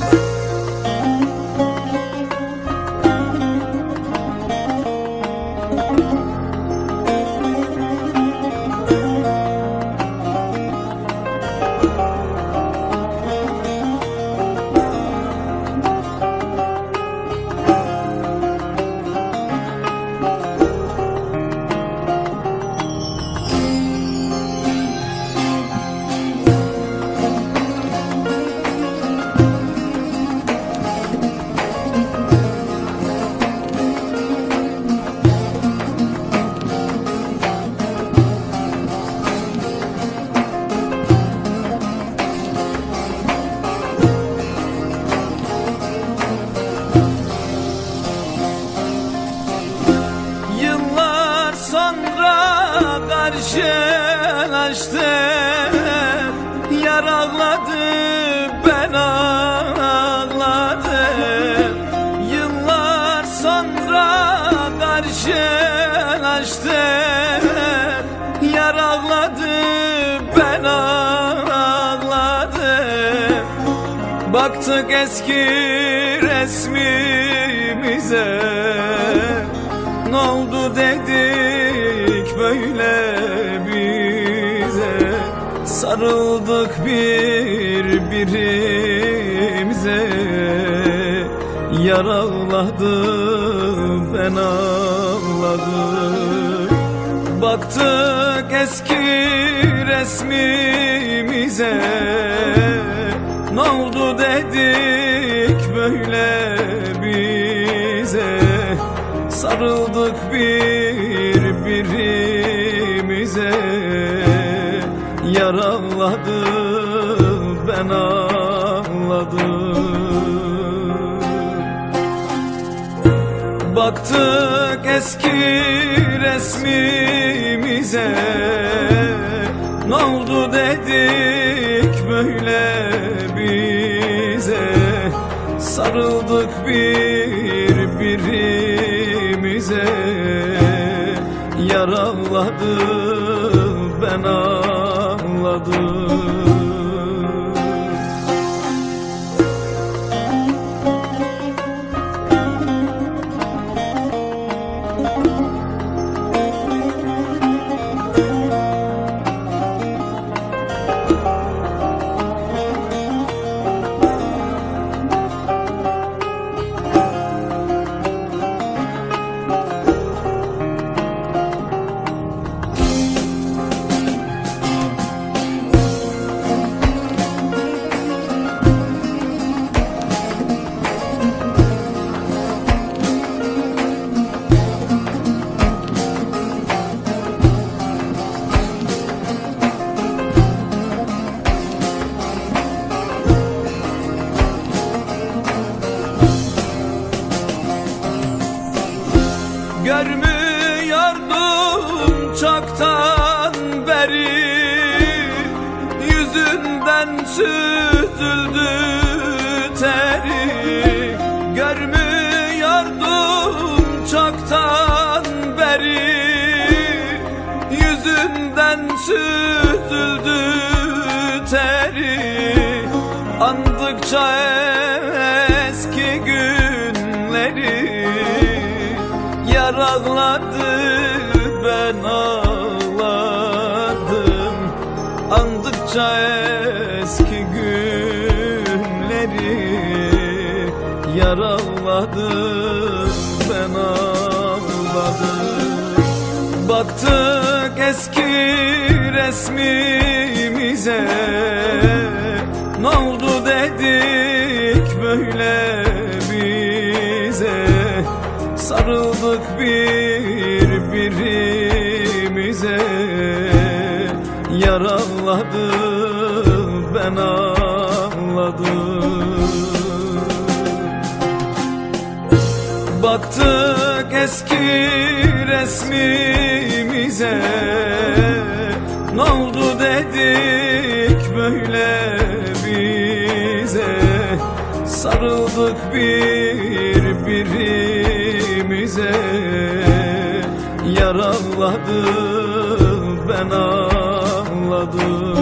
Yıllar karşılaştık Yaraladı ben ağladım. Yıllar sonra karşılaştık Yaraladı ben ağladım. Baktık eski resmimize Ne oldu dedik böyle Sarıldık birbirimize. Yaraladı ben ağladım. Baktık eski resmimize. Ne oldu dedik böyle bize. Sarıldık birbirimize Yaraladı ben ağladım. Baktık eski resmimize Ne oldu dedik böyle bize? Sarıldık birbirimize Yaraladı ben ağladım ağladım Görmüyordum çoktan beri. Yüzünden süzüldü teri. Görmüyordum çoktan beri. Yüzünden süzüldü teri. Andıkça eski günleri Yaraladı ben ağladım. Andıkça eski günleri Yaraladı ben ağladım. Baktık eski resmimize Ne oldu Sarıldık birbirimize. Yaraladı ben ağladım. Baktık eski resmimize. Ne oldu dedik böyle bize. Sarıldık birbirimize Yaraladı ben ağladım